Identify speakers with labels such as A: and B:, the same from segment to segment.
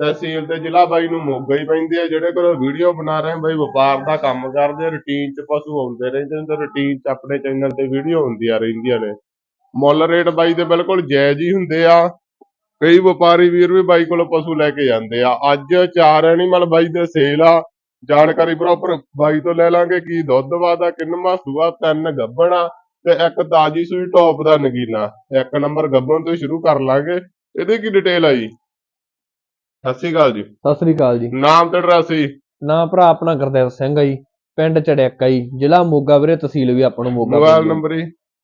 A: ਤਹਿਸੀਲ ਤੇ ਜ਼ਿਲ੍ਹਾ ਬਾਈ ਨੂੰ ਮੋਗਾ ਹੀ ਪੈਂਦੇ ਆ, ਜਿਹੜੇ ਕੋਲ ਵੀਡੀਓ ਬਣਾ ਰਹੇ ਬਾਈ ਵਪਾਰ ਦਾ ਕੰਮ ਕਰਦੇ ਰੁਟੀਨ ਚ ਪਸ਼ੂ ਆਉਂਦੇ ਰਹਿੰਦੇ ਨੇ ਤੇ ਰੁਟੀਨ ਚ ਆਪਣੇ ਚੈਨਲ ਤੇ ਵੀਡੀਓ ਹੁੰਦੀਆਂ ਰਹਿੰਦੀਆਂ ਨੇ। ਮੁੱਲ ਰੇਟ ਬਾਈ ਦੇ ਬਿਲਕੁਲ ਜਾਇਜ਼ ਹੀ ਹੁੰਦੇ ਆ। ਕਈ ਵਪਾਰੀ ਵੀਰ ਵੀ ਬਾਈ ਕੋਲ ਪਸ਼ੂ ਲੈ ਕੇ ਜਾਂਦੇ ਆ। ਅੱਜ ਚਾਰ ਐਨੀਮਲ ਬਾਈ ਦੇ ਸੇਲ ਆ। ਜਾਣਕਾਰੀ ਪ੍ਰੋਪਰ ਬਾਈ ਤੋਂ ਲੈ ਲਾਂਗੇ ਕੀ ਦੁੱਧ ਵਾਦਾ ਕਿੰਨਵਾਂ ਸੂਆ ਤਿੰਨ ਗੱਬਣਾ ਤੇ ਇੱਕ ਤਾਜੀ ਸੂਈ ਟੌਪ ਦਾ ਨਗੀਨਾ। ਇੱਕ ਨੰਬਰ ਗੱਬਣ ਤੋਂ ਸ਼ੁਰੂ ਕਰ ਲਾਂਗੇ। ਇਹਦੀ ਕੀ ਡਿਟੇਲ ਆ ਜੀ? ਸਤਿ ਸ਼੍ਰੀ ਅਕਾਲ ਜੀ।
B: ਸਤਿ ਸ੍ਰੀ ਅਕਾਲ ਜੀ।
A: ਨਾਮ ਤੇ ਐਡਰੈਸ ਜੀ
B: ਭਰਾ ਆਪਣਾ ਗੁਰਦੇਵ ਸਿੰਘ ਆ ਜੀ ਪਿੰਡ ਚੜਿਆਕਾ ਜੀ ਜ਼ਿਲ੍ਹਾ ਮੋਗਾ ਵੀਰੇ ਤਹਿਸੀਲ ਵੀ ਆਪਾਂ ਨੂੰ ਮੋਗਾ
A: ਮੋਬਾਈਲ। ਨੰਬਰ ਜੀ।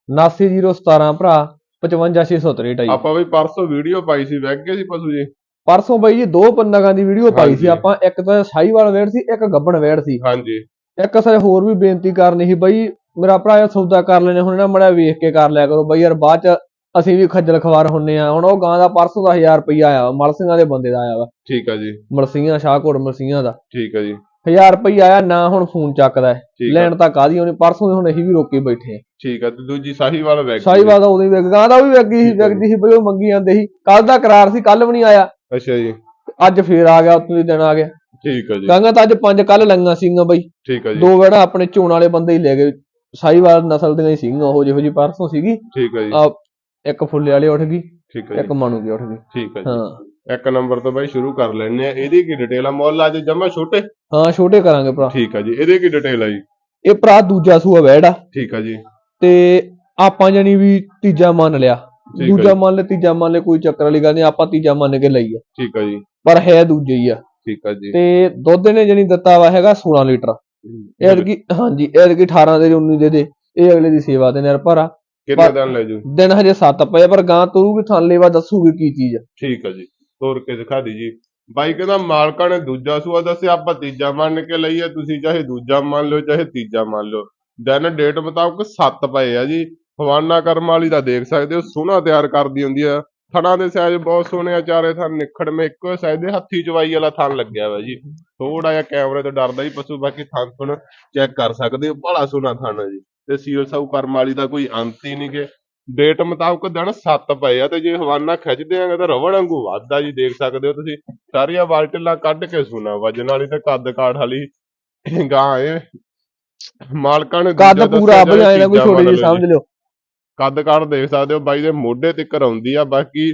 B: 89017 ਭਰਾ 55663 ਆ ਜੀ।
A: ਆਪਾਂ ਵੀ ਪਰਸੋਂ ਵੀਡੀਓ ਪਾਈ ਸੀ ਵੈਗ ਗਏ ਸੀ ਪਸ਼ੂ ਜੀ।
B: ਪਰਸੋਂ ਬਈ ਜੀ ਦੋ ਪੰਨਗਾਂ ਦੀ ਵੀਡੀਓ ਪਾਈ। ਸੀ ਆਪਾਂ ਇੱਕ ਤਾਂ ਸਾਈਵਾਲ ਵੇੜ ਸੀ ਇੱਕ ਗੱਬਣ ਵੇੜ ਸੀ।
A: ਹਾਂਜੀ।
B: ਇੱਕ ਅਸਾਂ ਹੋਰ ਵੀ ਬੇਨਤੀ ਕਰਨੀ ਸੀ ਬਈ ਮੇਰਾ ਭਰਾ ਇਹ ਸੌਦਾ ਕਰ ਲੈਣੇ ਹੁਣ ਨਾ ਮੜਾ ਵੇਖ ਕੇ ਕਰ ਲਿਆ ਕਰੋ। ਬਈ ਯਾਰ ਬਾਅਦ ਚ ਅਸੀਂ ਵੀ ਖੱਜਲ ਖਵਾਰ ਹੁੰਨੇ ਆ। ਹੁਣ ਉਹ ਗਾਂ ਦਾ ਪਰਸੋਂ ਦਾ 1000 ਰੁਪਈਆ ਆਇਆ ਵਾ ਮਲਸੀਆਂ ਦੇ ਬੰਦੇ ਦਾ ਆਇਆ ਵਾ।
A: ਠੀਕ ਆ ਜੀ।
B: ਮਲਸੀਆਂ ਸ਼ਾਹਕੋਟ ਮਲਸੀਆਂ ਦਾ।
A: ਠੀਕ ਆ ਜੀ।
B: 1000 ਰੁਪਈਆ ਆਇਆ ਨਾ ਹੁਣ ਫੋਨ ਚੱਕਦਾ ਹੈ।
A: ਠੀਕ ਆ।
B: ਲੈਣ ਤਾਂ ਕਾਦੀ ਉਹਨੇ ਪਰਸੋਂ ਦੇ ਹੁਣ ਅਸੀਂ ਵੀ ਰੋਕੇ ਬੈਠੇ ਆ
A: ਠੀਕ ਆ ਤੇ ਦੂਜੀ ਸਾਹੀਵਾਲ ਵੈਗ
B: ਸਾਈਵਾਲ ਦਾ ਉਹਦੀ ਵਿਕ ਗਾਂ ਦਾ ਵੀ ਵਿਕੀ ਸੀ
A: ਠੀਕ ਆ।
B: ਵਿਕਦੀ ਸੀ ਬਈ ਉਹ ਮੰਗੀ ਜਾਂਦੇ ਸੀ। ਕੱਲ ਦਾ ਕਰਾਰ ਸੀ ਕੱਲ ਵੀ ਨਹੀਂ ਆਇਆ।
A: ਅੱਛਾ ਜੀ।
B: ਅੱਜ ਫੇਰ ਆ ਗਿਆ ਉਤਲੇ ਦਿਨ ਆ ਗਿਆ।
A: ਠੀਕ ਆ ਜੀ।
B: ਕਹਿੰਗਾ ਤਾਂ ਅੱਜ ਪੰਜ ਕੱਲ ਲੰਗਾ ਸੀਗੀਆਂ ਬਈ।
A: ਠੀਕ ਆ ਜੀ।
B: ਦੋ ਵੇੜਾ ਆਪਣੇ ਚੋਣ ਵਾਲੇ ਬੰਦੇ ਹੀ ਲੈ ਗਏ। ਸਾਈਵਾਲ ਨਸਲ ਦੀਆਂ ਹੀ ਸੀਗੀਆਂ ਉਹ ਜਿਹੋ ਜੀ ਪਰਸੋਂ ਸੀਗੀ।
A: ਠੀਕ ਆ ਜੀ।
B: ਆ ਇੱਕ ਫੁੱਲੇ ਵਾਲੀ ਉੱਠ ਗਈ
A: ਠੀਕ ਆ
B: ਇੱਕ ਦੀ ਉੱਠ ਗਈ।
A: ਠੀਕ ਜੀ।
B: ਹਾਂ।
A: ਇੱਕ ਨੰਬਰ ਤੋਂ ਬਾਈ ਸ਼ੁਰੂ ਕਰ ਲੈਣੇ ਆ ਇਹਦੀ ਕੀ ਡਿਟੇਲ ਆ? ਮੁੱਲ ਅੱਜ ਜਮਾ ਛੋਟੇ?
B: ਹਾਂ ਛੋਟੇ ਕਰਾਂਗੇ ਭਰਾ।
A: ਠੀਕ ਆ ਜੀ। ਇਹਦੀ ਕੀ ਡਿਟੇਲ ਆ ਜੀ?
B: ਇਹ ਭਰਾ ਦੂਜਾ ਸੂਆ ਵੈੜਾ
A: ਠੀਕ ਆ ਜੀ।
B: ਤੇ ਆਪਾਂ ਜਣੀ ਵੀ ਤੀਜਾ ਮੰਨ ਲਿਆ। ਦੂਜਾ ਮੰਨ ਲਿਆ ਤੀਜਾ ਮੰਨ ਲਿਆ ਕੋਈ ਚੱਕਰ ਵਾਲੀ ਗੱਲ ਨਹੀਂ। ਆਪਾਂ ਤੀਜਾ ਮੰਨ ਕੇ ਲਈ ਆ।
A: ਠੀਕ ਆ ਜੀ।
B: ਪਰ ਹੈ ਦੂਜੇ ਹੀ ਆ।
A: ਠੀਕ ਆ ਜੀ।
B: ਤੇ ਦੁੱਧ ਨੇ ਜਣੀ ਦਿੱਤਾ ਵਾ ਹੈਗਾ 16 ਲੀਟਰ। ਐਤਕੀ ਹਾਂਜੀ ਐਤਕੀ 18 ਦੇ 19 ਦੇ ਦੇ। ਇਹ ਅਗਲੇ ਦੀ ਸੇਵਾ ਤੇ ਨਿਰਭਰ ਆ।
A: ਕਿੰਨੇ ਦਿਨ ਲੈ ਜੂ?
B: ਦਿਨ ਹਜੇ 7 ਪਏ ਪਰ ਗਾਂ ਤੁਰੂਗੀ ਥਾਂ ਲੇਵਾ ਦੱਸੂਗੀ ਕੀ ਚੀਜ਼ ਆ।
A: ਠੀਕ ਆ ਜੀ। ਤੋਰ ਕੇ ਦਿਖਾ ਦੀ ਜੀ। ਬਾਈ ਕਹਿੰਦਾ ਮਾਲਕਾਂ ਨੇ ਦੂਜਾ ਸੂਆ ਦੱਸਿਆ ਆਪਾਂ ਤੀਜਾ ਮੰਨ ਕੇ ਲਈਏ ਤੁਸੀਂ ਚਾਹੇ ਦੂਜਾ ਮੰਨ ਲਓ ਚਾਹੇ ਤੀਜਾ ਮੰਨ ਲਓ। ਦਿਨ ਡੇਟ ਮੁਤਾਬਕ 7 ਪਏ ਆ ਜੀ। ਹਵਾਨਾ ਕਰਮ ਵਾਲੀ ਦਾ ਦੇਖ ਸਕਦੇ ਹੋ ਸੋਹਣਾ ਤਿਆਰ ਕਰਦੀ ਹੁੰਦੀ ਆ। ਥਣਾ ਦੇ ਸਾਈਜ਼ ਬਹੁਤ ਸੋਹਣੇ ਆ ਚਾਰੇ ਥਣ ਨਿਖੜਵੇਂ ਇੱਕੋ ਸਾਈਜ਼ ਦੇ ਹੱਥੀ ਚਵਾਈ ਵਾਲਾ ਥਣ ਲੱਗਿਆ ਵਾ ਜੀ। ਥੋੜਾ ਜਿਹਾ ਕੈਮਰੇ ਤੋਂ ਡਰਦਾ ਹੀ ਪਸ਼ੂ ਬਾਕੀ ਥਣ ਥਣ ਚੈੱਕ ਕਰ ਸਕਦੇ ਹੋ ਬੜਾ ਸੋਹਣਾ ਥਣ ਹੈ ਜੀ। ਤੇ ਸੀਓ ਸਾਊ ਕਰਮ ਵਾਲੀ ਦਾ ਕੋਈ ਅੰਤ ਹੀ ਨਹੀਂ ਗੇ। ਡੇਟ ਮੁਤਾਬਕ ਦਿਨ 7 ਪਏ ਆ ਤੇ ਜੇ ਹਵਾਨਾ ਖਿੱਚਦੇ ਆਂਗੇ ਤਾਂ ਰਵੜ ਵਾਂਗੂ ਵੱਧਦਾ ਜੀ ਦੇਖ ਸਕਦੇ ਹੋ ਤੁਸੀਂ। ਸਾਰੀਆਂ ਬਾਲਟੀਆਂ ਕੱਢ ਕੇ ਸੁਣਾ ਵਜਨ ਵਾਲੀ ਤੇ ਕੱਦ ਕਾਠ ਵਾਲੀ ਗਾਂ ਇਹ ਮਾਲਕਾਂ ਨੇ
B: ਕੱਦ ਪੂਰਾ ਬਈ ਆਏ ਨਾ ਕੋਈ ਛੋਟੀ ਜੀ ਸਮਝ ਲਿਓ।
A: ਕੱਦ ਕਾਠ ਦੇਖ ਸਕਦੇ ਹੋ ਬਾਈ ਦੇ ਮੋਢੇ ਤੇ ਆਉਂਦੀ ਆ ਬਾਕੀ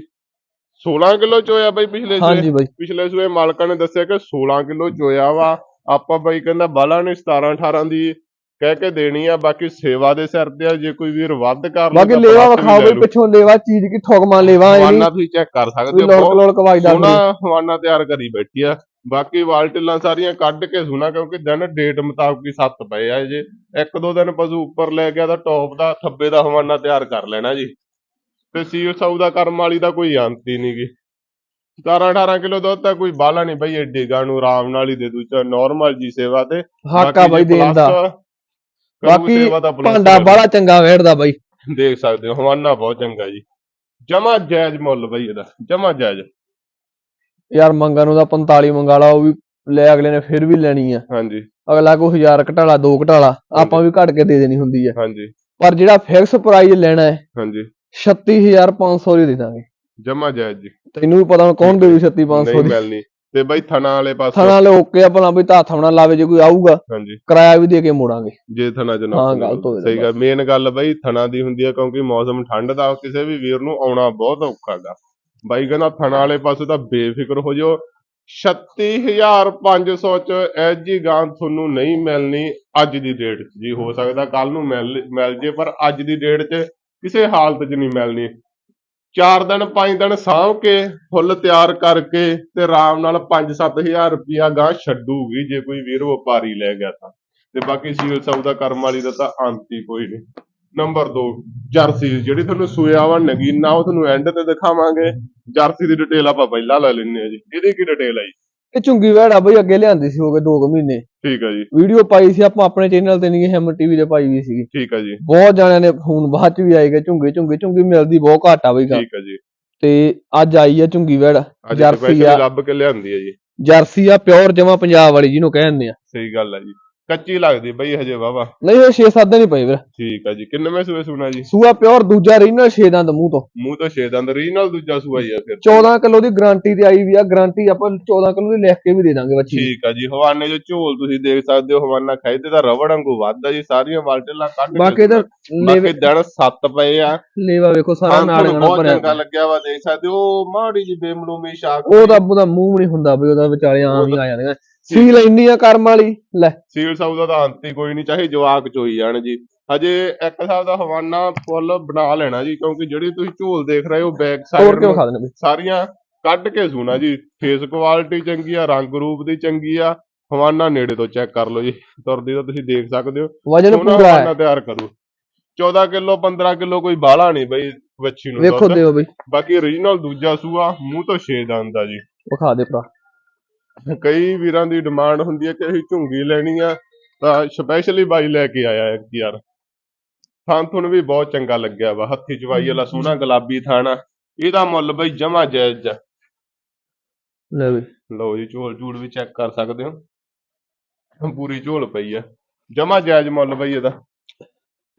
A: 16 ਕਿਲੋ ਚੋਇਆ ਬਾਈ ਪਿਛਲੇ ਸੂਏ। ਪਿਛਲੇ ਸੂਏ ਮਾਲਕਾਂ ਨੇ ਦੱਸਿਆ ਕਿ 16 ਕਿਲੋ ਚੋਇਆ ਵਾ। ਆਪਾਂ ਬਾਈ ਕਹਿੰਦਾ ਬਾਲਾ ਨੇ 17 18 ਦੀ ਕਹਿ ਕੇ ਦੇਣੀ ਆ ਬਾਕੀ ਸੇਵਾ ਦੇ ਸਿਰ ਤੇ ਆ ਜੇ ਕੋਈ ਵੀਰ ਵੱਧ ਕਰ
B: ਬਾਕੀ ਲੇਵਾ ਵਿਖਾਓ ਬਈ ਪਿੱਛੋਂ ਲੇਵਾ ਚੀਜ਼ ਕੀ ਠੋਕਮਾ ਲੇਵਾ ਇਹ
A: ਹਵਾਨਾ ਤੁਸੀਂ ਚੈੱਕ ਕਰ ਸਕਦੇ ਹੋ
B: ਲੋਕ
A: ਬਹੁਤ ਸੋਹਣਾ ਹਵਾਨਾ ਤਿਆਰ ਕਰੀ ਬੈਠੀ ਆ। ਬਾਕੀ ਵਾਲਟਿਲਾਂ ਸਾਰੀਆਂ ਕੱਢ ਕੇ ਸੁਣਾ ਕਿਉਂਕਿ ਦਿਨ ਡੇਟ ਮੁਤਾਬਕ ਹੀ ਸੱਤ ਪਏ ਆ ਜੇ। ਇੱਕ ਦੋ ਦਿਨ ਪਸ਼ੂ ਉੱਪਰ ਲੈ ਗਿਆ ਤਾਂ ਟੌਪ ਦਾ ਥੱਬੇ ਦਾ ਹਵਾਨਾ ਤਿਆਰ ਕਰ ਲੈਣਾ ਜੀ। ਤੇ ਸੀਓ ਸਾਊ ਦਾ ਕਰਮ ਵਾਲੀ ਦਾ ਕੋਈ ਅੰਤ ਹੀ ਨਹੀਂਗੀ 17 18 ਕਿਲੋ ਦੁੱਧ ਤਾਂ ਕੋਈ ਬਾਲਾ ਨਹੀਂ ਬਈ ਏਡੀ ਗਾਂ ਨੂੰ ਆਰਾਮ ਨਾਲ ਹੀ ਦੇ ਦੂ ਚਾ ਨਾਰਮਲ ਜੀ ਸੇਵਾ ਤੇ।
B: ਹੱਕ ਬਈ ਦੇਣ ਦਾ। ਬਾਕੀ
A: ਸੇਵਾ
B: ਭਾਂਡਾ। ਬੜਾ ਚੰਗਾ ਵੇੜਦਾ ਬਈ।
A: ਦੇਖ ਸਕਦੇ ਹੋ ਹਵਾਨਾ ਬਹੁਤ ਚੰਗਾ ਜੀ। ਜਮਾ ਜਾਇਜ਼ ਮੁੱਲ ਬਈ ਇਹਦਾ ਜਮਾ ਜਾਇਜ਼।
B: ਯਾਰ ਮੰਗਾਂ ਨੂੰ ਤਾਂ 45 ਮੰਗਾਲਾ ਉਹ ਵੀ ਲੈ ਅਗਲੇ ਨੇ ਫਿਰ ਵੀ ਲੈਣੀ ਆ।
A: ਹਾਂਜੀ।
B: ਅਗਲਾ ਕੋ 1000 ਘਟਾਲਾ 2 ਘਟਾਲਾ ਆਪਾਂ ਵੀ ਘਟ ਕੇ ਦੇ ਦੇਣੀ ਹੁੰਦੀ ਆ।
A: ਹਾਂਜੀ।
B: ਪਰ ਜਿਹੜਾ ਫਿਕਸ ਪ੍ਰਾਈਸ ਲੈਣਾ ਹੈ
A: ਹਾਂਜੀ।
B: 36500 ਦੀ ਦੇ ਦਾਂਗੇ।
A: ਜਮਾ ਜਾਇਜ਼ ਜੀ।
B: ਤੈਨੂੰ ਵੀ ਪਤਾ ਹੁਣ ਕੌਣ ਦੇਊ 36500
A: ਨਹੀਂ
B: ਦੀ।
A: ਮਿਲਣੀ। ਤੇ ਬਈ ਥਣਾ ਵਾਲੇ ਪਾਸੇ
B: ਥਾਣਾ ਲੋਕੇ ਆ ਭਲਾ ਵੀ ਤਾਂ ਥਾਣਾ ਲਾਵੇ ਜੇ ਕੋਈ ਆਊਗਾ
A: ਹਾਂਜੀ।
B: ਕਿਰਾਇਆ ਵੀ ਦੇ ਕੇ ਮੋੜਾਂਗੇ।
A: ਜੇ ਥਣਾ ਚ
B: ਹਾਂ,
A: ਨੱਪ
B: ਗੱਲ ਤੋਂ
A: ਸਹੀ ਗੱਲ ਮੇਨ ਗੱਲ ਬਈ ਥਣਾ ਦੀ ਹੁੰਦੀ ਹੈ ਕਿਉਂਕਿ ਮੌਸਮ ਠੰਡ ਦਾ ਕਿਸੇ ਵੀ ਵੀਰ ਨੂੰ ਆਉਣਾ ਬਹੁਤ ਔਖਾ ਗਾ। ਬਾਈ ਕਹਿੰਦਾ ਥਣਾ ਵਾਲੇ ਪਾਸੇ ਤਾਂ ਬੇਫਿਕਰ ਹੋ ਜਾਓ। 36500 ਚ ਇਹ ਜੀ ਗਾਂ ਤੁਹਾਨੂੰ ਨਹੀਂ ਮਿਲਣੀ ਅੱਜ ਦੀ ਡੇਟ 'ਚ। ਜੀ ਹੋ ਸਕਦਾ ਕੱਲ ਨੂੰ ਮਿਲ ਮਿਲ ਜੇ ਪਰ ਅੱਜ ਦੀ ਡੇਟ 'ਚ ਕਿਸੇ ਹਾਲਤ 'ਚ ਨਹੀਂ ਮਿਲਣੀ। ਚਾਰ ਦਿਨ, ਪੰਜ ਦਿਨ ਸਾਂਭ ਕੇ, ਫੁੱਲ ਤਿਆਰ ਕਰਕੇ ਤੇ ਆਰਾਮ ਨਾਲ 5-7000 ਰੁਪਇਆ ਗਾਂ ਛੱਡੂਗੀ ਜੇ ਕੋਈ ਵੀਰ ਵਪਾਰੀ ਲੈ ਗਿਆ ਤਾਂ। ਤੇ ਬਾਕੀ ਸੀਲ ਸਾਊ ਦਾ ਕਰਮ ਵਾਲੀ ਦਾ ਤਾਂ ਅੰਤ ਹੀ ਕੋਈ ਨਹੀਂ। Number 2 jersey. ਜਿਹੜੀ ਤੁਹਾਨੂੰ ਸੂਇਆ ਵਾ ਨਗੀਨਾ, ਉਹ ਤੁਹਾਨੂੰ ਐਂਡ ਤੇ ਦਿਖਾਵਾਂਗੇ। ਜਰਸੀ ਦੀ ਡਿਟੇਲ ਆਪਾਂ ਪਹਿਲਾਂ ਲੈ ਲੈਂਦੇ ਆ ਜੀ। ਇਹਦੀ ਕੀ ਡਿਟੇਲ ਹੈ ਜੀ?
B: ਇਹ ਝੁੰਗੀ ਵੈੜਾ ਬਈ ਅੱਗੇ ਲਿਆਂਦੀ ਸੀ ਹੋ ਗਏ 2 ਮਹੀਨੇ।
A: ਠੀਕ ਆ ਜੀ।
B: ਵੀਡੀਓ ਪਾਈ ਸੀ ਆਪਾਂ ਆਪਣੇ ਚੈਨਲ ਤੇ ਨਹੀਂ ਹੈਮ ਟੀਵੀ ਤੇ ਪਾਈ ਵੀ ਸੀਗੀ।
A: ਠੀਕ ਆ ਜੀ।
B: ਬਹੁਤ ਜਾਣਿਆਂ ਨੇ ਫੋਨ ਬਾਅਦ ਚ ਵੀ ਆਏਗਾ ਝੁੰਗੇ ਝੁੰਗੇ ਝੁੰਗੀ ਮਿਲਦੀ ਬਹੁਤ ਘੱਟ ਆ ਬਈ ਗਾ
A: ਠੀਕ ਆ ਜੀ।
B: ਤੇ ਅੱਜ ਆਈ ਆ ਝੁੰਗੀ ਵੈੜ ਜਰਸੀ ਆ।
A: ਲੱਭ ਕੇ ਲਿਆਂਦੀ ਆ ਜੀ।
B: ਜਰਸੀ ਆ ਪਿਓਰ ਜਮਾ ਪੰਜਾਬ ਵਾਲੀ ਜਿਹਨੂੰ ਕਹਿੰਦੇ ਆ।
A: ਸਹੀ ਗੱਲ ਆ ਜੀ। ਕੱਚੀ ਲੱਗਦੀ ਬਈ ਹਜੇ ਵਾਵਾ
B: ਨਹੀਂ ਉਹ 6-7 ਦਿਨ ਹੀ ਪਏ ਵੀਰ।
A: ਠੀਕ ਆ ਜੀ ਕਿੰਨਵੇਂ ਸੂਏ ਸੁਣਾ ਜੀ?
B: ਸੂਆ ਪਿਓਰ ਦੂਜਾ ਰੀਨਲ 6 ਦੰਦ ਮੂੰਹ ਤੋਂ।
A: ਮੂੰਹ ਤੋਂ ਛੇ ਦੰਦ ਰੀਜਨਲ ਦੂਜਾ ਸੂਆ ਹੀ ਆ ਫਿਰ।
B: 14 ਕਿਲੋ ਦੀ ਗਾਰੰਟੀ ਤੇ ਆਈ ਵੀ ਆ ਗਾਰੰਟੀ ਆਪਾਂ 14 ਕਿਲੋ ਦੀ ਲਿਖ ਕੇ ਵੀ ਦੇ ਦਾਂਗੇ ਬੱਚੀ।
A: ਠੀਕ ਆ ਜੀ ਹਵਾਨੇ ਜੋ ਝੋਲ ਤੁਸੀਂ ਦੇਖ ਸਕਦੇ ਹੋ ਹਵਾਨਾ ਖਾਈਦੇ ਦਾ ਰਵੜ ਵਾਂਗੂ ਵੱਧਦਾ ਜੀ ਸਾਰੀਆਂ ਵਾਲਟੇਲਾਂ ਕੱਢ
B: ਬਾਕੀ ਤਾਂ
A: ਬਾਕੀ ਦਿਨ ਸੱਤ ਪਏ ਆ।
B: ਲੇਵਾ ਵੇਖੋ ਸਾਰਾ ਨਾਲ ਨਾਲ
A: ਬਹੁਤ
B: ਭਰਿਆ।
A: ਚੰਗਾ ਲੱਗਿਆ ਵਾ ਦੇਖ ਸਕਦੇ ਹੋ ਮਾੜੀ ਜੀ ਬੇਮਲੂਮੀ ਸ਼ਾਕ
B: ਉਹਦਾ ਉਹਦਾ ਮੂੰਹ ਨਹੀਂ ਹੁੰਦਾ ਬਈ ਉਹਦਾ ਵਿਚਾਲੇ ਆਮ ਹੀ ਆ ਜਾਂਦੀਆਂ ਸੀਲ ਇੰਨੀ ਆ ਕਰਮ ਵਾਲੀ ਲੈ।
A: ਸੀਲ ਸਾਊ ਦਾ ਤਾਂ ਅੰਤ ਹੀ ਕੋਈ ਨਹੀਂ ਚਾਹੇ ਜਵਾਕ ਚੋਈ ਜਾਣ ਜੀ। ਹਜੇ ਇੱਕ ਹਿਸਾਬ ਦਾ ਹਵਾਨਾ ਫੁੱਲ ਬਣਾ ਲੈਣਾ ਜੀ ਕਿਉਂਕਿ ਜਿਹੜੀ ਤੁਸੀਂ ਝੋਲ ਦੇਖ ਰਹੇ ਹੋ ਬੈਕ
B: ਤੋੜ
A: ਸਾਈਡ
B: ਕੇ ਵਿਖਾ ਦੇਣਾ ਬਈ
A: ਸਾਰੀਆਂ ਕੱਢ ਕੇ ਸੁਣਾ ਜੀ। ਫੇਸ ਕੁਆਲਿਟੀ ਚੰਗੀ ਆ ਰੰਗ ਰੂਪ ਦੀ ਚੰਗੀ ਆ। ਹਵਾਨਾ ਨੇੜੇ ਤੋਂ ਚੈੱਕ ਕਰ ਲਓ ਜੀ। ਤੁਰਦੀ ਤਾਂ ਤੁਸੀਂ ਦੇਖ ਸਕਦੇ ਹੋ।
B: ਵਜਨ
A: ਸੋਹਣਾ
B: ਪੂਰਾ
A: ਹਵਾਨਾ
B: ਹੈ
A: ਤਿਆਰ ਕਰੂ। 14 ਕਿਲੋ 15 ਕਿਲੋ ਕੋਈ ਬਾਹਲਾ ਨਹੀਂ ਬਈ ਵੱਛੀ ਨੂੰ
B: ਵੇਖੋ
A: ਦੁੱਧ।
B: ਦਿਓ ਬਈ।
A: ਬਾਕੀ origignal ਦੂਜਾ ਸੂਆ ਮੂੰਹ ਤੋਂ ਛੇ ਦੰਦ ਆ ਜੀ।
B: ਵਿਖਾ ਦੇ ਭਰਾ।
A: ਕਈ ਵੀਰਾਂ ਦੀ ਡਿਮਾਂਡ ਹੁੰਦੀ ਹੈ ਕਿ ਅਸੀਂ ਝੁੰਗੀ ਲੈਣੀ ਆ ਤਾਂ ਸਪੈਸ਼ਲੀ ਬਾਈ ਲੈ ਕੇ ਆਇਆ ਇੱਕ ਯਾਰ। ਥਾਂ ਤੁਹਾਨੂੰ ਵੀ ਬਹੁਤ ਚੰਗਾ ਲੱਗਿਆ ਵਾ ਹੱਥੀ ਚਵਾਈ ਵਾਲਾ ਸੋਹਣਾ ਗੁਲਾਬੀ ਥਾਣਾ ਇਹਦਾ ਮੁੱਲ ਬਈ ਜਮਾ ਜਾਇਜ਼ ਆ।
B: ਲੈ ਬਈ
A: ਲਓ ਜੀ ਝੋਲ ਝੂੜ ਵੀ ਚੈੱਕ ਕਰ ਸਕਦੇ ਹੋ। ਪੂਰੀ ਝੋਲ ਪਈ ਆ ਜਮਾ ਜਾਇਜ਼ ਮੁੱਲ ਬਈ ਇਹਦਾ।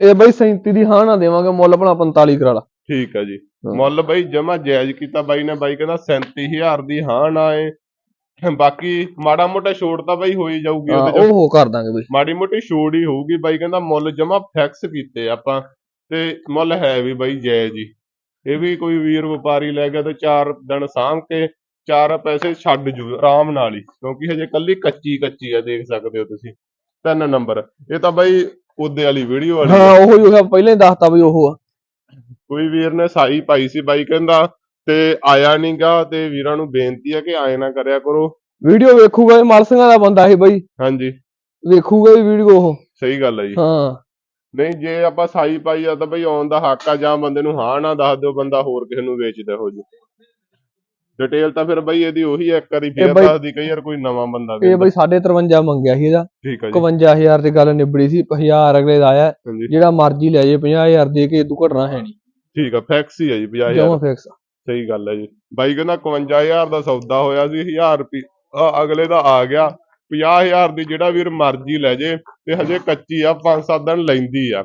B: ਇਹ ਬਈ 37 ਦੀ ਹਾਂ ਨਾ ਦੇਵਾਂਗੇ ਮੁੱਲ ਭਲਾ 45 ਕਰਾ ਲਾ।
A: ਠੀਕ ਆ ਜੀ।
B: ਹਾਂ।
A: ਮੁੱਲ ਬਈ ਜਮਾ ਜਾਇਜ਼ ਕੀਤਾ ਬਾਈ ਨੇ ਬਾਈ ਕਹਿੰਦਾ 37000 ਦੀ ਹਾਂ ਨਾ ਏ ਬਾਕੀ ਮਾੜਾ ਮੋਟਾ ਛੋਟ ਤਾਂ ਬਈ ਹੋਈ ਜਾਊਗੀ
B: ਹਾਂ,
A: ਉਹਦੇ ਚ।
B: ਉਹ ਹੋ ਕਰ ਦਾਂਗੇ ਬਈ।
A: ਮਾੜੀ ਮੋਟੀ ਛੋੜ ਹੀ ਹੋਊਗੀ ਬਾਈ ਕਹਿੰਦਾ ਮੁੱਲ ਜਮਾ ਫਿਕਸ ਕੀਤੇ ਆਪਾਂ ਤੇ ਮੁੱਲ ਹੈ ਵੀ ਬਾਈ ਜਾਇਜ਼ ਹੀ। ਇਹ ਵੀ ਕੋਈ ਵੀਰ ਵਪਾਰੀ ਲੈ ਗਿਆ ਤੇ ਚਾਰ ਦਿਨ ਸਾਂਭ ਕੇ ਚਾਰ ਪੈਸੇ ਛੱਡ ਜੂ ਆਰਾਮ ਨਾਲ ਹੀ ਕਿਉਂਕਿ ਹਜੇ ਕੱਲੀ ਕੱਚੀ ਕੱਚੀ ਆ ਦੇਖ ਸਕਦੇ ਹੋ ਤੁਸੀਂ। ਤਿੰਨ ਨੰਬਰ ਇਹ ਤਾਂ ਬਾਈ ਉਹਦੇ ਵਾਲੀ ਵੀਡੀਓ ਵਾਲੀ
B: ਹਾਂ। ਉਹ ਹੀ ਉਹ ਪਹਿਲਾਂ ਹੀ ਦੱਸਤਾ ਬਈ ਉਹ ਆ।
A: ਕੋਈ ਵੀਰ ਨੇ ਸਾਈ ਪਾਈ ਸੀ ਬਾਈ ਕਹਿੰਦਾ ਤੇ ਆਇਆ ਨਹੀਂਗਾ ਤੇ ਵੀਰਾਂ ਨੂੰ ਬੇਨਤੀ ਹੈ ਕਿ ਆਏ ਨਾ ਕਰਿਆ ਕਰੋ।
B: ਵੀਡੀਓ ਵੇਖੂਗਾ ਇਹ ਮਲਸਿੰਘਾਂ ਦਾ ਬੰਦਾ ਸੀ ਬਈ।
A: ਹਾਂਜੀ।
B: ਵੇਖੂਗਾ ਵੀ ਵੀਡੀਓ ਉਹ।
A: ਸਹੀ ਗੱਲ ਹੈ ਜੀ।
B: ਹਾਂ।
A: ਨਹੀਂ ਜੇ ਆਪਾਂ ਸਾਈ ਪਾਈ ਆ ਤਾਂ ਬਈ ਆਉਣ ਦਾ ਹੱਕ ਆ ਜਾਂ ਬੰਦੇ ਨੂੰ ਹਾਂ ਨਾ ਦੱਸ ਦਿਓ ਬੰਦਾ ਹੋਰ ਕਿਸੇ ਨੂੰ ਵੇਚਦਾ ਹੋ ਜੂ ਡਿਟੇਲ ਤਾਂ ਫਿਰ ਬਈ ਇਹਦੀ ਉਹੀ ਆ, ਇੱਕ ਵਾਰੀ ਫੇਰ ਦੱਸਦੀ ਕਈ ਵਾਰ ਕੋਈ ਨਵਾਂ ਬੰਦਾ
B: ਇਹ ਬਈ 53 ਮੰਗਿਆ ਸੀ ਇਹਦਾ।
A: ਠੀਕ ਆ ਜੀ।
B: 51000 ਦੀ ਗੱਲ ਨਿਬੜੀ ਸੀ 1000 ਅਗਲੇ ਦਾ ਆਇਆ। ਜਿਹੜਾ ਮਰਜ਼ੀ ਲੈ ਜੇ 50000 ਦੇ ਕੇ ਤੂੰ ਘਟਣਾ ਹੈ ਨਹੀਂ।
A: ਠੀਕ ਆ ਫੈਕਸ ਹੀ ਆ ਜੀ 50000
B: ਜਮਾ ਫਿਕਸ
A: ਸਹੀ ਗੱਲ ਹੈ ਜੀ। ਬਾਈ ਕਹਿੰਦਾ 51000 ਦਾ ਸੌਦਾ ਹੋਇਆ ਸੀ 1000 ਰੁਪਏ ਅਗਲੇ ਦਾ ਆ ਗਿਆ। 50000 ਦੀ ਜਿਹੜਾ ਵੀਰ ਮਰਜ਼ੀ ਲੈ ਜੇ ਤੇ ਹਜੇ ਕੱਚੀ ਆ 5-7 ਦਿਨ ਲੈਂਦੀ ਆ।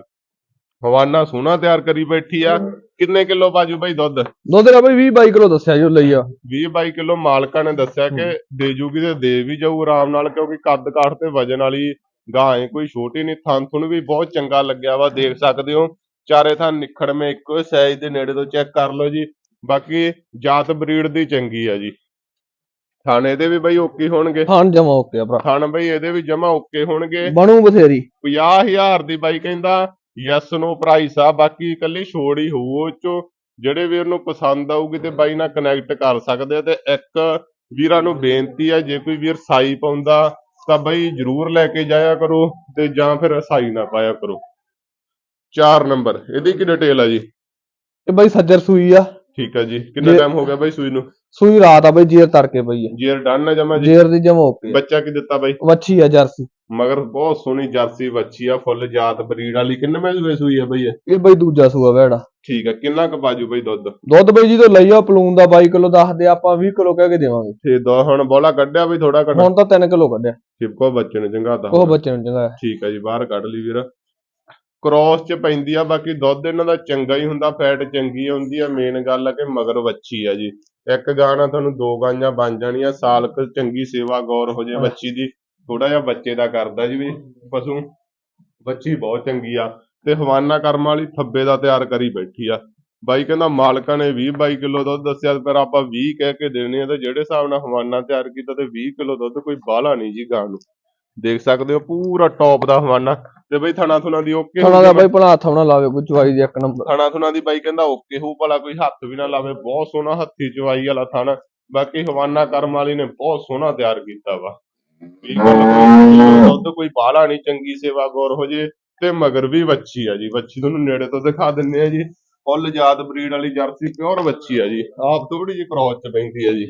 A: ਹਵਾਨਾ ਸੋਹਣਾ ਤਿਆਰ ਕਰੀ ਬੈਠੀ ਆ। ਕਿੰਨੇ ਕਿਲੋ ਬਾਜੂ ਬਾਈ ਦੁੱਧ?
B: ਦੁੱਧ ਦਾ ਬਈ 20 22 ਕਿਲੋ ਦੱਸਿਆ ਜੋ ਲਈ ਆ।
A: 20-22 ਕਿਲੋ ਮਾਲਕਾਂ ਨੇ ਦੱਸਿਆ ਕਿ ਦੇ ਜੂਗੀ ਤੇ ਦੇ ਵੀ ਜਾਊ ਆਰਾਮ ਨਾਲ ਕਿਉਂਕਿ ਕੱਦ ਕਾਠ ਤੇ ਵਜਨ ਵਾਲੀ ਗਾਂ ਹੈ ਕੋਈ ਛੋਟੀ ਨਹੀਂ ਥਣ ਥੁਣ ਵੀ ਬਹੁਤ ਚੰਗਾ ਲੱਗਿਆ ਵਾ ਦੇਖ ਸਕਦੇ ਹੋ। ਚਾਰੇ ਥਾਂ ਨਿਖੜਵੇਂ ਇੱਕੋ ਸਾਈਜ਼ ਦੇ ਨੇੜੇ ਤੋਂ ਚੈੱਕ ਕਰ ਲਓ ਜੀ। ਬਾਕੀ ਜਾਤ ਬਰੀਡ ਦੀ ਚੰਗੀ ਆ ਜੀ। ਥਣ ਇਹਦੇ ਵੀ ਬਈ ਓਕੇ ਹੋਣਗੇ।
B: ਖਾਣ ਜਮਾ ਓਕੇ ਆ ਭਰਾ।
A: ਥਣ ਬਈ ਇਹਦੇ ਵੀ ਜਮਾ ਓਕੇ ਹੋਣਗੇ।
B: ਬਣੂ ਬਥੇਰੀ।
A: 50000 ਦੀ ਬਾਈ ਕਹਿੰਦਾ ਯੈਸ ਨੋ ਪ੍ਰਾਈਸ ਆ। ਬਾਕੀ ਇਕੱਲੀ ਛੋੜ ਹੀ ਹੋਊ ਉਹ ਚੋਂ। ਜਿਹੜੇ ਵੀਰ ਨੂੰ ਪਸੰਦ ਆਊਗੀ ਤੇ ਬਾਈ ਨਾਲ ਕਨੈਕਟ ਕਰ ਸਕਦੇ ਆ। ਤੇ ਇੱਕ ਵੀਰਾਂ ਨੂੰ ਬੇਨਤੀ ਆ ਜੇ ਕੋਈ ਵੀਰ ਸਾਈ ਪਾਉਂਦਾ ਤਾਂ ਬਾਈ ਜਰੂਰ ਲੈ ਕੇ ਜਾਇਆ ਕਰੋ ਤੇ ਜਾਂ ਫਿਰ ਸਾਈ ਨਾ ਪਾਇਆ ਕਰੋ। 4 ਨੰਬਰ ਇਹਦੀ ਕੀ ਡਿਟੇਲ ਆ ਜੀ?
B: ਇਹ ਬਈ ਸੱਜਰ ਸੂਈ ਆ।
A: ਠੀਕ ਆ ਜੀ। ਕਿੰਨਾ
B: ਜੇ-
A: ਟਾਈਮ ਹੋ ਗਿਆ ਬਾਈ ਸੂਈ ਨੂੰ?
B: ਸੂਈ ਰਾਤ ਆ ਬਈ ਜੇਰ ਤਰਕੇ ਪਈ ਆ।
A: ਜੀਰ ਡਨ ਨਾ ਜਮਾ ਜੀ?
B: ਜੇਰ ਦੀ ਜਮਾ ਓਕੇ
A: ਬੱਚਾ ਕੀ ਦਿੱਤਾ ਬਾਈ?
B: ਵੱਛੀ ਆ ਜਰਸੀ।
A: ਮਗਰ ਬਹੁਤ ਸੋਹਣੀ ਜਰਸੀ ਬੱਚੀ ਆ ਫੁੱਲ ਜਾਤ ਬਰੀਡ ਵਾਲੀ। ਕਿੰਨੇ ਮਹੀਨੇ ਸੂਈ ਆ ਬਈ ਇਹ?
B: ਇਹ ਬਈ ਦੂਜਾ ਸੂਆ ਵੈੜਾ
A: ਠੀਕ ਆ ਕਿੰਨਾ ਕੁ ਬਾਜੂ ਬਈ ਦੁੱਧ?
B: ਦੁੱਧ ਬਈ ਜਦੋਂ ਲਈ ਆ ਪਲੂਨ ਦਾ 22 ਕਿਲੋ ਦੱਸਦੇ ਆ, ਆਪਾਂ 20 ਕਿਲੋ ਕਹਿ ਕੇ ਦੇਵਾਂਗੇ।
A: ਤੇ ਦੋ ਹੁਣ ਬੋਲਾ ਕੱਢਿਆ ਵੀ ਥੋੜਾ ਘਟਾ?
B: ਹੁਣ ਤਾਂ 3 ਕਿਲੋ ਕੱਢਿਆ।
A: ਚਿਪਕੋ ਬੱਚੇ ਨੇ ਚੰਗਾਤਾ
B: ਉਹ ਬੱਚੇ ਨੂੰ ਚੰਗਾ।
A: ਠੀਕ ਆ ਜੀ ਬਾਹਰ ਕੱਢ ਲਈ ਵੀਰ। ਕ੍ਰੋਸ ਚ ਪੈਂਦੀ ਆ ਬਾਕੀ ਦੁੱਧ ਇਹਨਾਂ ਦਾ ਚੰਗਾ ਹੀ ਹੁੰਦਾ ਫੈਟ ਚੰਗੀ ਹੁੰਦੀ ਆ ਮੇਨ ਗੱਲ ਆ ਕਿ ਮਗਰ ਵੱਛੀ ਆ ਜੀ। ਇੱਕ ਗਾਂ ਨਾਲ ਤੁਹਾਨੂੰ ਦੋ ਗਾਂਆਂ ਬਣ ਜਾਣੀਆਂ ਸਾਲ ਕੁ ਚੰਗੀ ਸੇਵਾ ਗੌਰ ਹੋ ਜੇ। ਬੱਚੀ ਦੀ ਥੋੜਾ ਜਿਹਾ ਬੱਚੇ ਦਾ ਕਰਦਾ ਜੀ ਵੀ ਪਸ਼ੂ। ਬੱਚੀ ਬਹੁਤ ਚੰਗੀ ਆ ਤੇ ਹਵਾਨਾ ਕਰਮ ਵਾਲੀ ਥੱਬੇ ਦਾ ਤਿਆਰ ਕਰੀ ਬੈਠੀ ਆ। ਬਾਈ ਕਹਿੰਦਾ ਮਾਲਕਾਂ ਨੇ 20 22 ਕਿਲੋ ਦੁੱਧ ਦੱਸਿਆ ਪਰ ਆਪਾਂ 20 ਕਹਿ ਕੇ ਦੇਣੇ ਆ ਤੇ ਜਿਹੜੇ ਹਿਸਾਬ ਨਾਲ ਹਵਾਨਾ ਤਿਆਰ ਕੀਤਾ ਤੇ 20 ਕਿਲੋ ਦੁੱਧ ਕੋਈ ਬਾਹਲਾ ਨਹੀਂ ਜੀ ਗਾਂ ਨੂੰ। ਦੇਖ ਸਕਦੇ ਹੋ ਪੂਰਾ ਟੌਪ ਦਾ ਹਵਾਨਾ ਤੇ ਬਈ ਥਣਾ ਥੁਣਾ ਦੀ ਓਕੇ
B: ਥਣਾ ਦਾ ਬਈ ਭਲਾ ਹੱਥ ਨਾ ਲਾਵੇ ਕੋਈ ਚਵਾਈ ਦੀ ਇੱਕ ਨੰਬਰ
A: ਥਣਾ ਥੁਣਾ ਦੀ ਬਾਈ ਕਹਿੰਦਾ ਓਕੇ ਹੋਊ ਭਲਾ ਕੋਈ ਹੱਥ ਵੀ ਨਾ ਲਾਵੇ। ਬਹੁਤ ਸੋਹਣਾ ਹੱਥੀ ਚਵਾਈ ਵਾਲਾ ਥਣ। ਬਾਕੀ ਹਵਾਨਾ ਕਰਮ ਵਾਲੀ ਨੇ ਬਹੁਤ ਸੋਹਣਾ ਤਿਆਰ ਕੀਤਾ ਵਾ। ਦੁੱਧ ਕੋਈ ਬਾਹਲਾ ਨਹੀਂ ਚੰਗੀ ਸੇਵਾ ਗੌਰ ਹੋ ਜੇ ਤੇ ਮਗਰ ਵੀ ਵੱਛੀ ਆ ਜੀ। ਵੱਛੀ ਤੁਹਾਨੂੰ ਨੇੜੇ ਤੋਂ ਦਿਖਾ ਦਿੰਨੇ ਆ ਜੀ। ਫੁੱਲ ਜਾਤ ਬਰੀਡ ਵਾਲੀ ਜਰਸੀ ਪਿਓਰ ਵੱਛੀ ਆ ਜੀ। ਆਪ ਥੋੜੀ ਜਿਹੀ ਕ੍ਰੋਸ ਚ ਪੈਂਦੀ ਆ ਜੀ।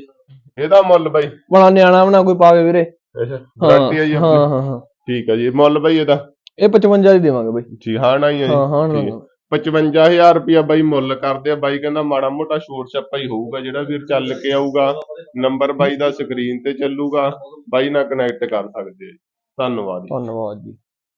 A: ਇਹਦਾ ਮੁੱਲ ਬਾਈ
B: ਬਣਾ ਨਿਆਣਾ ਬਣਾ ਕੋਈ ਪਾਵੇ ਵੀਰੇ।
A: ਅੱਛਾ ਗਾਰੰਟੀ ਹੈ ਜੀ
B: ਹਾਂ
A: ਆਪਣੀ?
B: ਹਾਂ ਹਾਂ
A: ਠੀਕ ਹੈ ਜੀ ਮੁੱਲ ਬਾਈ ਇਹਦਾ?
B: ਇਹ 55 ਦੀ ਦੇਵਾਂਗੇ ਬਾਈ।
A: ਜੀ ਹਾਂ ਨਾ ਹੀ ਹੈ ਜੀ।
B: ਹਾਂ ਹਾਂ
A: ਠੀਕ ਹੈ। 55000 ਰੁਪਇਆ ਬਾਈ ਮੁੱਲ ਕਰਦੇ ਆ। ਬਾਈ ਕਹਿੰਦਾ ਮਾੜਾ ਮੋਟਾ ਸ਼ੋਰ ਛੱਪਾ ਹੀ ਹੋਊਗਾ ਜਿਹੜਾ ਵੀਰ ਚੱਲ ਕੇ ਆਊਗਾ। ਨੰਬਰ ਬਾਈ ਦਾ ਸਕਰੀਨ ਤੇ ਚੱਲੂਗਾ। ਬਾਈ ਨਾਲ ਕਨੈਕਟ ਕਰ ਸਕਦੇ ਆ ਜੀ। ਧੰਨਵਾਦ ਜੀ।
B: ਧੰਨਵਾਦ ਜੀ।